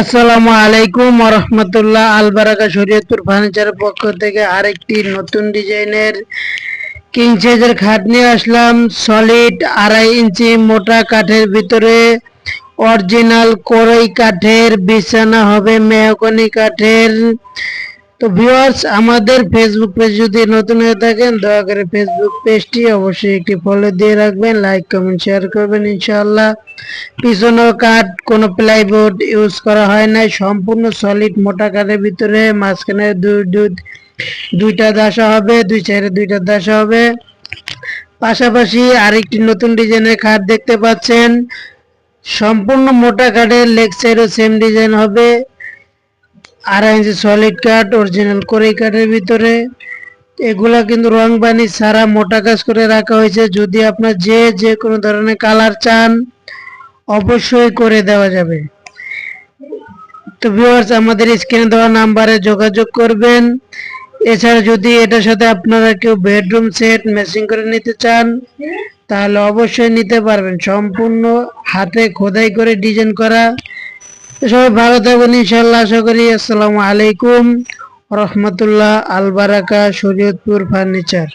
আসসালামু আলাইকুম রহমতুল্লাহ আলবারাকা শরীয়তপুর ফার্নিচারের পক্ষ থেকে আরেকটি নতুন ডিজাইনের কিং সাইজের খাট নিয়ে আসলাম। সলিড আড়াই ইঞ্চি মোটা কাঠের ভিতরে অরিজিনাল কোরই কাঠের, বিছানা হবে মেহকনি কাঠের। তো ভিউয়ার্স আমাদের ফেসবুক পেজ যদি নতুন হয়ে থাকেন, দয়া করে ফেসবুক পেজটি অবশ্যই একটি ফলো দিয়ে রাখবেন লাইক কমেন্ট শেয়ার করবেন ইনশাআল্লাহ। পিছনেও কাঠ কোনো প্লাইবোর্ড ইউজ করা হয় না সম্পূর্ণ সলিড মোটা কাঠের ভিতরে, মাঝখানে দুই দুই, দুইটা দাসা হবে, দুই সাইডে দুইটা দাসা হবে। পাশাপাশি আরেকটি নতুন ডিজাইনের খাট দেখতে পাচ্ছেন। সম্পূর্ণ মোটা কাঠের লেগ সাইডও সেম ডিজাইন হবে। আড়াই ইঞ্চি সলিড কাঠ অরিজিনাল কোরেই কাঠের ভিতরে। এগুলা কিন্তু রং বানি সারা মোটা কাজ করে রাখা হয়েছে। যদি আপনার যে যে কোনো ধরনের কালার চান, অবশ্যই করে দেওয়া যাবে। তো ভিউয়ার্স আমাদের স্ক্রিনে দেওয়া নাম্বারে যোগাযোগ করবেন। এছাড়া যদি এটার সাথে আপনারা কেউ বেডরুম সেট ম্যাচিং করে নিতে চান, তাহলে অবশ্যই নিতে পারবেন। সম্পূর্ণ হাতে খোদাই করে ডিজাইন করা। সবাই ভালো থাকবেন ইনশাল্লাহ আশা করি। আসসালামু আলাইকুম। রহমতুল্লাহ আলবারাকা শরীয়তপুর ফার্নিচার।